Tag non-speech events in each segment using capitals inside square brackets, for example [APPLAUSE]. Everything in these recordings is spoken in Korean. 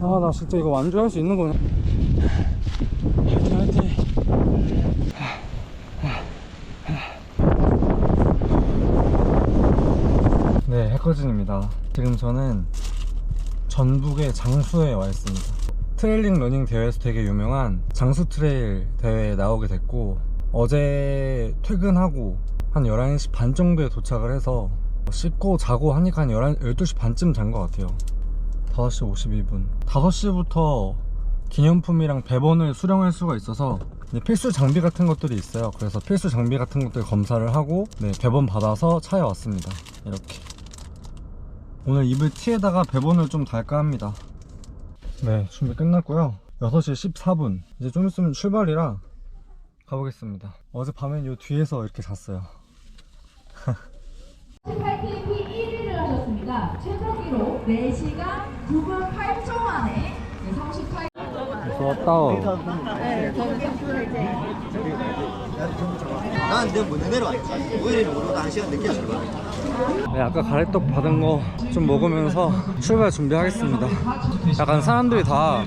아 나 진짜 이거 완주할 수 있는 거네 화이팅! 화이팅 네 해커진입니다. 지금 저는 전북의 장수에 와 있습니다. 트레일링 러닝 대회에서 되게 유명한 장수 트레일 대회에 나오게 됐고 어제 퇴근하고 한 11시 반 정도에 도착을 해서 씻고 자고 하니까 한 11, 12시 반쯤 잔 것 같아요 5시 52분. 5시부터 기념품이랑 배번을 수령할 수가 있어서 필수 장비 같은 것들이 있어요. 그래서 필수 장비 같은 것들 검사를 하고 네, 배번 받아서 차에 왔습니다. 이렇게. 오늘 입을 티에다가 배번을 좀 달까 합니다. 네 준비 끝났고요. 6시 14분. 이제 좀 있으면 출발이라 가보겠습니다. 어젯밤엔 요 뒤에서 이렇게 잤어요. [LAUGHS] 18km 1위를 하셨습니다. 최저 기록 4시간 9분 8초 만에 38. 좋았다 난 내가 먼저 내려왔지. 오히려 오르다 한 시간 늦게 출발. 네, 아까 가래떡 받은 거 좀 먹으면서 출발 준비하겠습니다. 약간 사람들이 다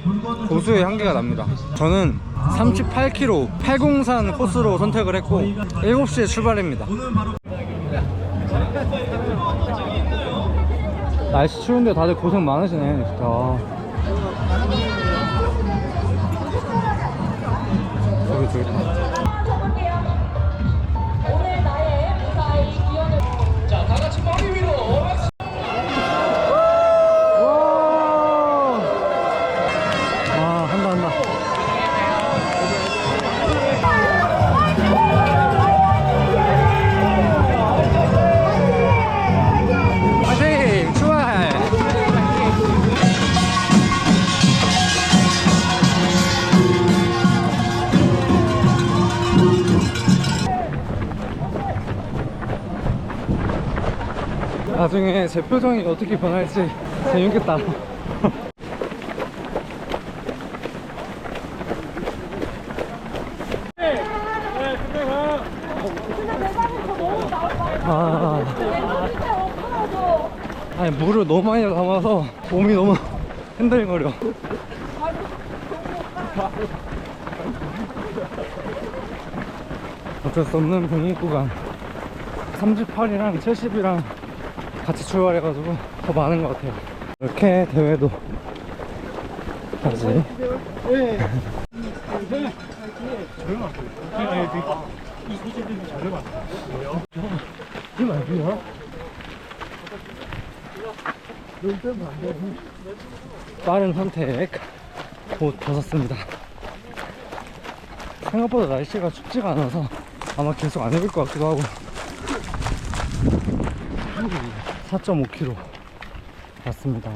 고수의 향기가 납니다. 저는 38km 803 코스로 선택을 했고 7시에 출발입니다. 날씨 추운데 다들 고생 많으시네, 진짜. 나중에 제 표정이 어떻게 변할지 재밌겠다. 아, 아니 물을 너무 많이 담아서 몸이 너무 흔들거려. 어쩔 수 없는 공익 구간. 38이랑 70이랑 같이 출발해가지고 더 많은 것 같아요. 이렇게 대회도 다시. 빠른 선택 옷 벗었습니다. 생각보다 날씨가 춥지가 않아서 아마 계속 안 입을 것 같기도 하고 4.5km 왔습니다.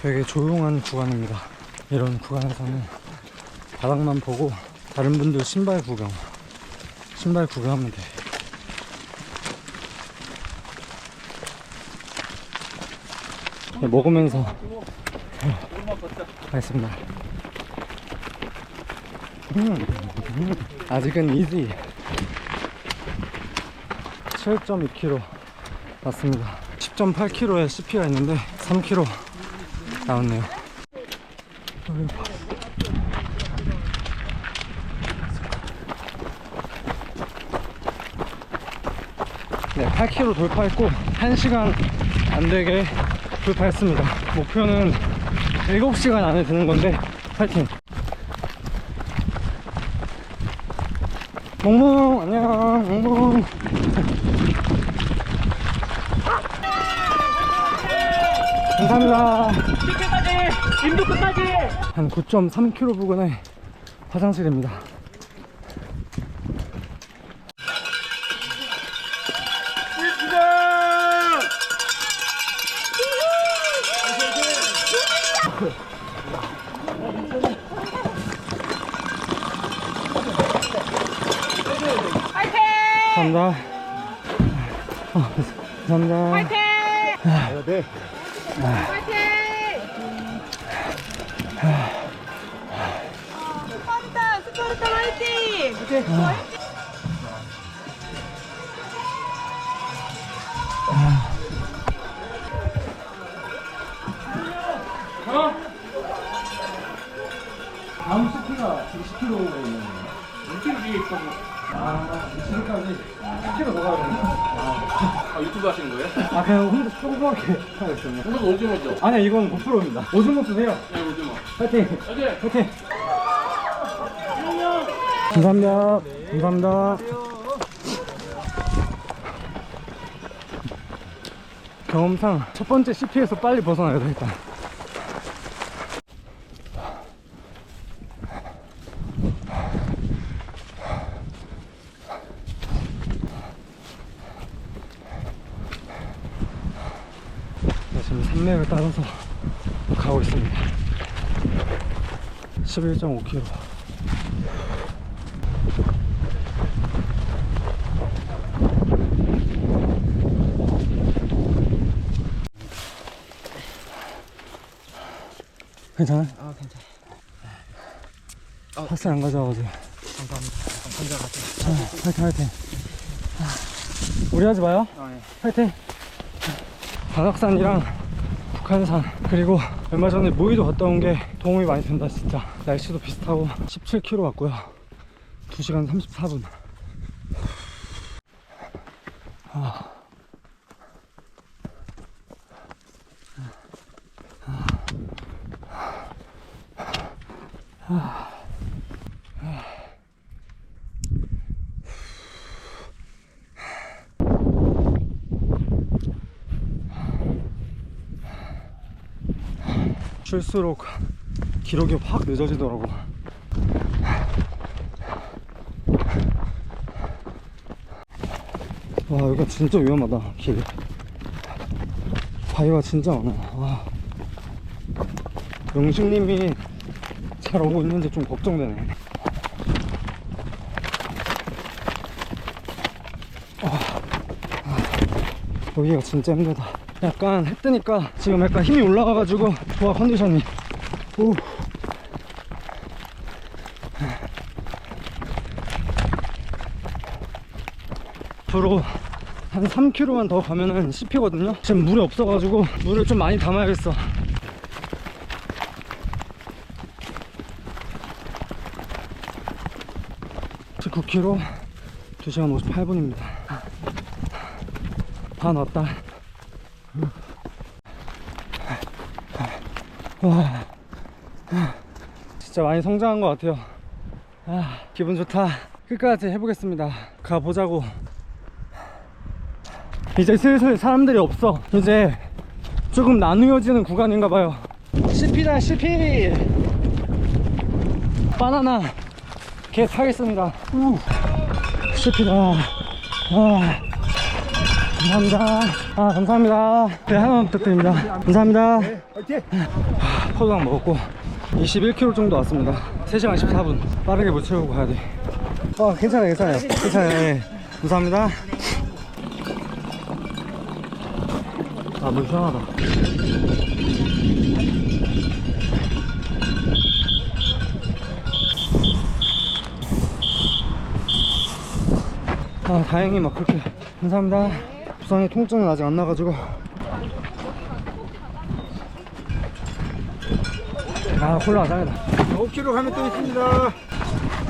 되게 조용한 구간입니다. 이런 구간에서는 바닥만 보고 다른 분들 신발 구경, 신발 구경하면 돼. 네, 먹으면서 어, 하겠습니다. 음, 음, 아직은 이지. 7.2km 왔습니다. 10.8km에 CP가 있는데 3km 나왔네요. 네, 8km 돌파했고 1시간 안 되게 돌파했습니다. 목표는 7시간 안에 드는 건데 파이팅! 몽몽 안녕 몽몽 감사합니다. 끝까지 인도 끝까지. 한 9.3km 부근에 화장실입니다. 감사합니다. 어, 감사합니다. 네. 한다 스파르타 화이팅! 다음 지금 10km에 있는 거예요? 1km 뒤에 있다고. 아, 20km까지 10km 더 가야 되나? 아, 유튜브 하시는 거예요? 아, 그냥 혼자 조그맣게 하고 있었네. 오늘 오징어죠? 아니야, 이건 고프로입니다. 오줌 쓰세요. 네, 오징어. 파이팅! 어제 파이팅! 감사합니다. 감사합니다. 경험상 첫 번째 CP에서 빨리 벗어나야 돼, 일단. 네, 지금 산맥을 따라서 가고 있습니다. 11.5km. 괜찮아? 아 괜찮아. 파스 안 가져와가지고. 감사합니다. 혼자 가세요. 아, 화이팅, 화이팅. 아, 우리 하지 마요. 아, 예. 화이팅! 관악산이랑 북한산. 그리고 얼마 전에 모이도 갔다 온 게 도움이 많이 된다 진짜. 날씨도 비슷하고 17km 왔고요. 2시간 34분. 아. 쉴수록 기록이 확 늦어지더라고. 와, 여기가 진짜 위험하다, 길. 바위가 진짜 많아. 와. 영식님이 잘 오고 있는지 좀 걱정되네. 여기가 진짜 힘들다. 약간 해 뜨니까 지금 약간 힘이 올라가가지고 좋아 컨디션이. 오. 앞으로 한 3km만 더 가면은 씹히거든요. 지금 물이 없어가지고 물을 좀 많이 담아야겠어. 지 9km 2시간 58분입니다. 반 왔다. 와, 진짜 많이 성장한 것 같아요. 아, 기분 좋다. 끝까지 해보겠습니다. 가보자고. 이제 슬슬 사람들이 없어. 이제 조금 나누어지는 구간인가 봐요. CP다, CP! 바나나 개 타겠습니다. 우. CP다. 아. 감사합니다. 아, 감사합니다. 네, 하나만 부탁드립니다. 감사합니다. 포도당 먹었고 21km 정도 왔습니다 3시간 14분 빠르게 못 채우고 가야 돼 어, 괜찮아요 괜찮아요 괜찮아요 예. 감사합니다 아 물 시원하다 아 다행히 막 그렇게 감사합니다 부상의 통증은 아직 안 나가지고. 아 콜라 짱이다. 5km 가면 또 있습니다.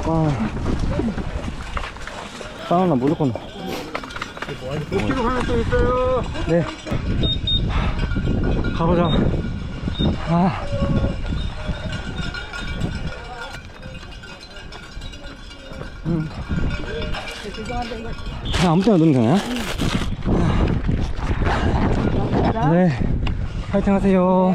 아. 바나나 무조건 5km 가면 또 있어요. 네. 가보자. 아 그냥 아무 때나 넣으면 되나요? 네 파이팅 하세요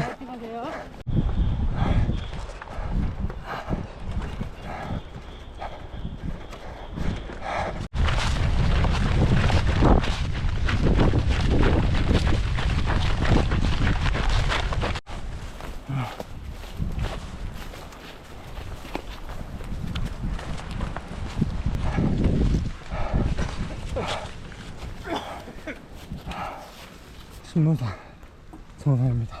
신문산 정상입니다.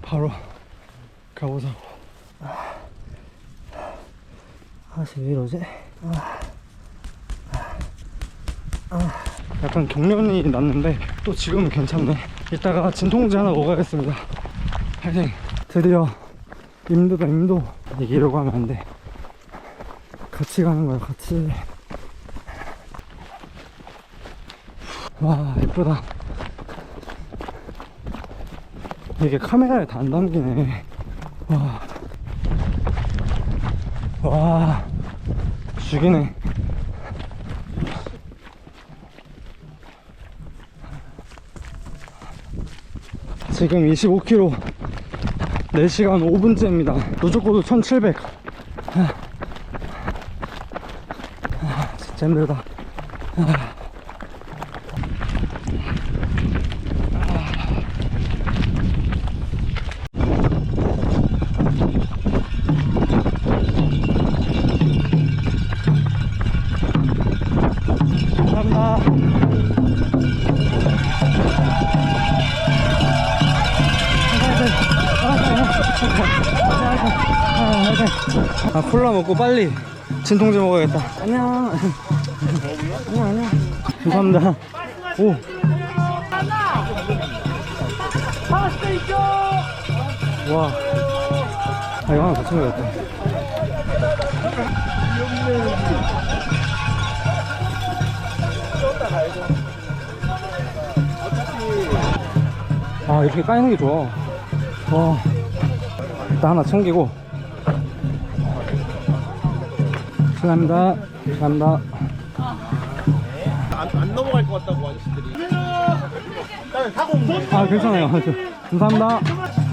바로 가보자고. 아, 왜 이러지? 약간 경련이 났는데 또 지금은 괜찮네. 이따가 진통제 하나 먹어야겠습니다. 파이팅! 드디어 임도다, 임도. 이기려고 하면 안 돼. 같이 가는 거야, 같이. 와, 예쁘다. 이게 카메라에 다 안 담기네. 와. 와. 죽이네. 지금 25km 4시간 5분째입니다. 노조고도 1700. 아, 아, 진짜 힘들다. 감 아 콜라 먹고 빨리 진통제 먹어야겠다 안녕 안녕 안녕 감사합니다 오 와. 아, 이거 하나 더 챙겨야겠다. 아, 이렇게 까이는 게 좋아. 와. 일단 하나 챙기고. 감사합니다. 감사합니다. 안, 안 넘어갈 것 같다고 아저씨들이. 일단 사고. 아, 괜찮아요. 감사합니다.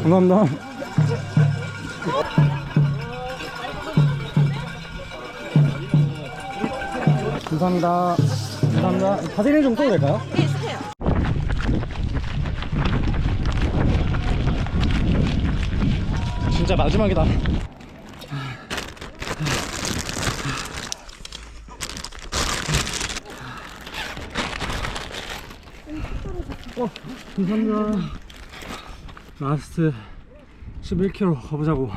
감사합니다. 감사합니다. 감사합니다. 좀 써도 될까요? 네, 쓰세요. 진짜 마지막이다. 감사합니다. 라스트 11km 가보자고.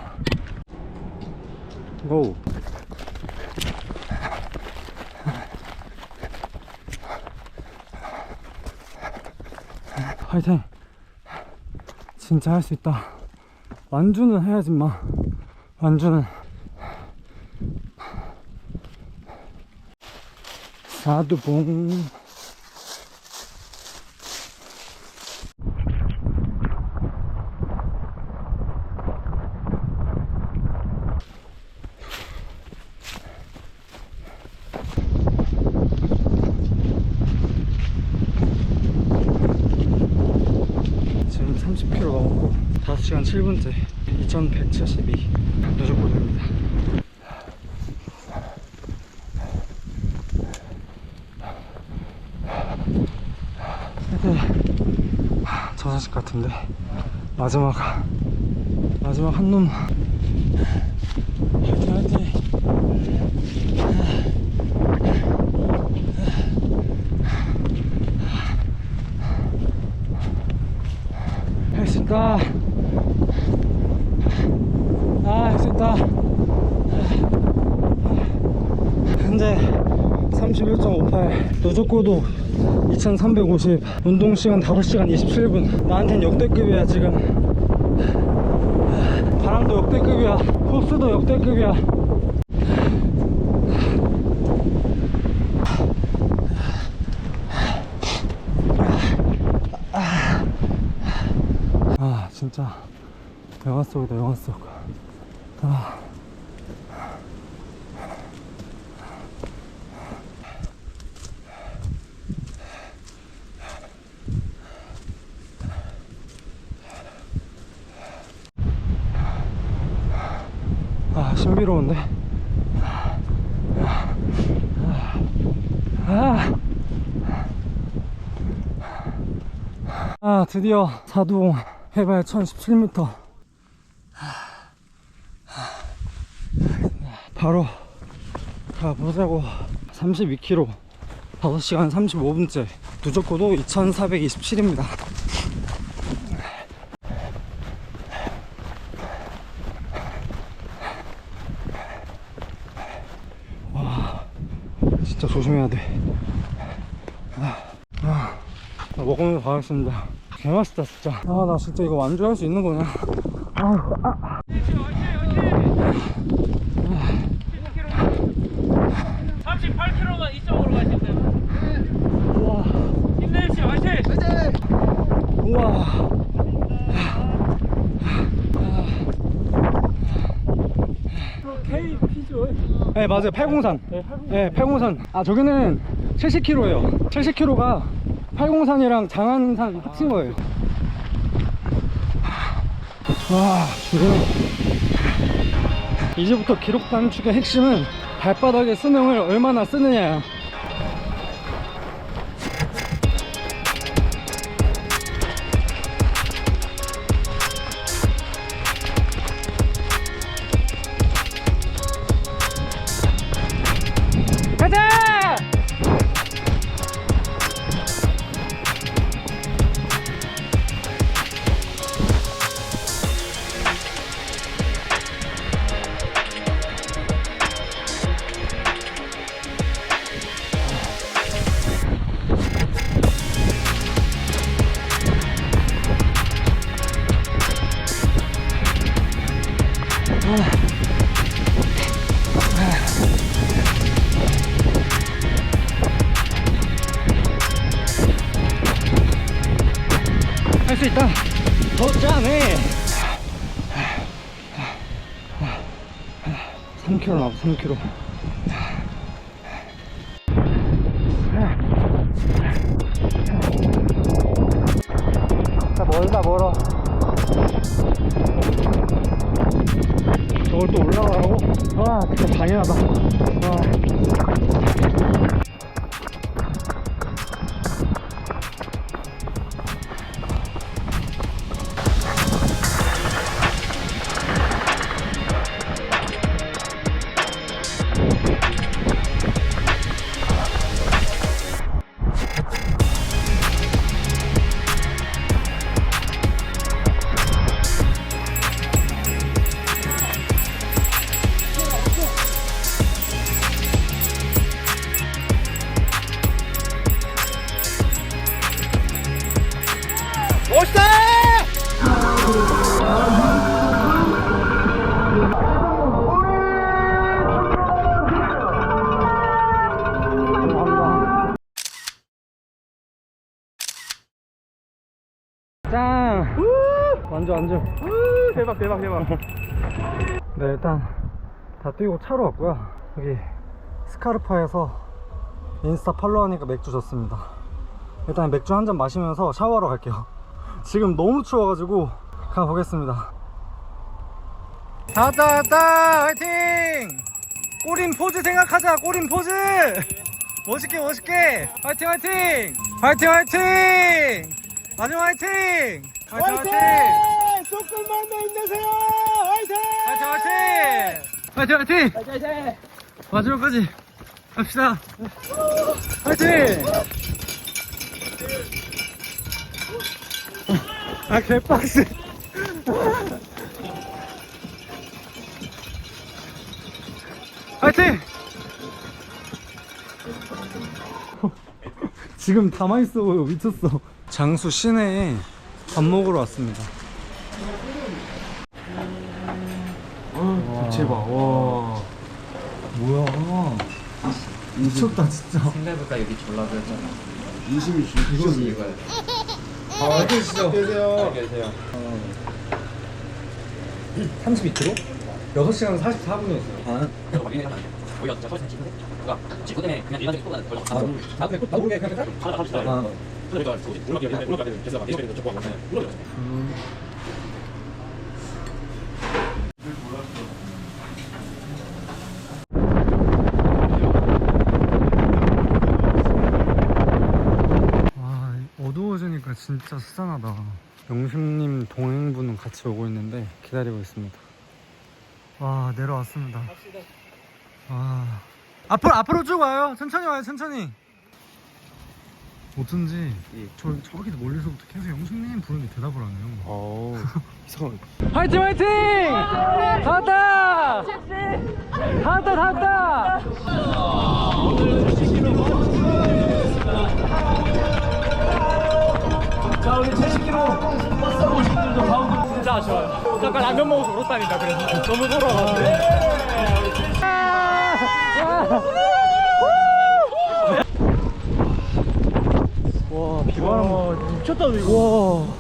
고. 화이팅. 진짜 할 수 있다. 완주는 해야지, 마. 완주는. 사두봉. 지금 30km 넘었고 5시간 7분째 2172 누적고입니다. 저 자식 같은데 마지막 마지막 한 놈 화이팅 화이팅 할 수 있다. 아, 할 수 있다. 현재 31.58. 노조고도 2350. 운동시간 5시간 27분. 나한텐 역대급이야, 지금. 바람도 역대급이야. 코스도 역대급이야. 아 진짜 영화 속이다 영화 속 아. 아 신비로운데? 아, 아 드디어 사두봉 해발 1017m 바로 가보자고. 32km 5시간 35분째. 누적고도 2427입니다 와 진짜 조심해야 돼. 아, 아, 먹으면서 가겠습니다. 개맛있다 진짜. 아 나 진짜 이거 완주할 수 있는 거냐? 아, 아. 38km만 이쪽으로 가시면 돼요. 우와 네 맞아요. 803 네 803 아 저기는 70km예요. 70km가 803이랑 장안산 합친 거예요. 와 지금 이제부터 기록 단축의 핵심은 발바닥의 수명을 얼마나 쓰느냐 3km 남았어, 3km. 자, 멀다, 멀어. 저걸 또 올라가라고? 와, 진짜 잔인하다. 와. 완주 완주 대박 대박 대박. [LAUGHS] 네 일단 다 뛰고 차로 왔고요. 여기 스카르파에서 인스타 팔로우하니까 맥주 줬습니다. 일단 맥주 한 잔 마시면서 샤워하러 갈게요. [LAUGHS] 지금 너무 추워가지고 가보겠습니다 다. 왔다 왔다! 화이팅! 꼬린 포즈 생각하자 꼬린 포즈! 멋있게 멋있게! 화이팅 화이팅! 화이팅 화이팅! 마지막 화이팅 화이팅! 화이팅! 조금만 더 힘내세요! 화이팅! 화이팅! 화이팅 화이팅! 화이팅 마지막까지 갑시다. 화이팅! 아 개빡세. 화이팅! 지금 가만있어 보여 미쳤어. 장수 시내에 밥 먹으러 왔습니다 대박 와 뭐야 미쳤다 진짜 생각보다 여기 졸라졌잖아. 인심이 죽이셨네 이거야. 아 화이팅 진짜 계세요 계세요. 32km? 6시간 44분이었어요 아 우리가 진짜 서울에서 지금 그러니까 지구 때문에 그냥 일반적인 속도가 덜 걷다. 나도 백- 나도 모르게 그냥 하나 하나 하나. 아. 와 어두워지니까 진짜 수상하다. 영심님 동행분은 같이 오고 있는데 기다리고 있습니다. 와 내려왔습니다. 와 앞으로 앞으로 쭉 와요. 천천히 와요 천천히 어쩐지 저 저기서 멀리서부터 계속 영심님 부르는데 대답을 안 해요 어 이상한 화이팅 화이팅! 다 왔다! 다 왔다 다 왔다! 자 우리 70km 버스 오신 분들도 가운데 진짜 좋아요 잠깐 라면 먹어서 울었다니까 그래서 너무 돌아가지고 와 비가 와 미쳤다 이거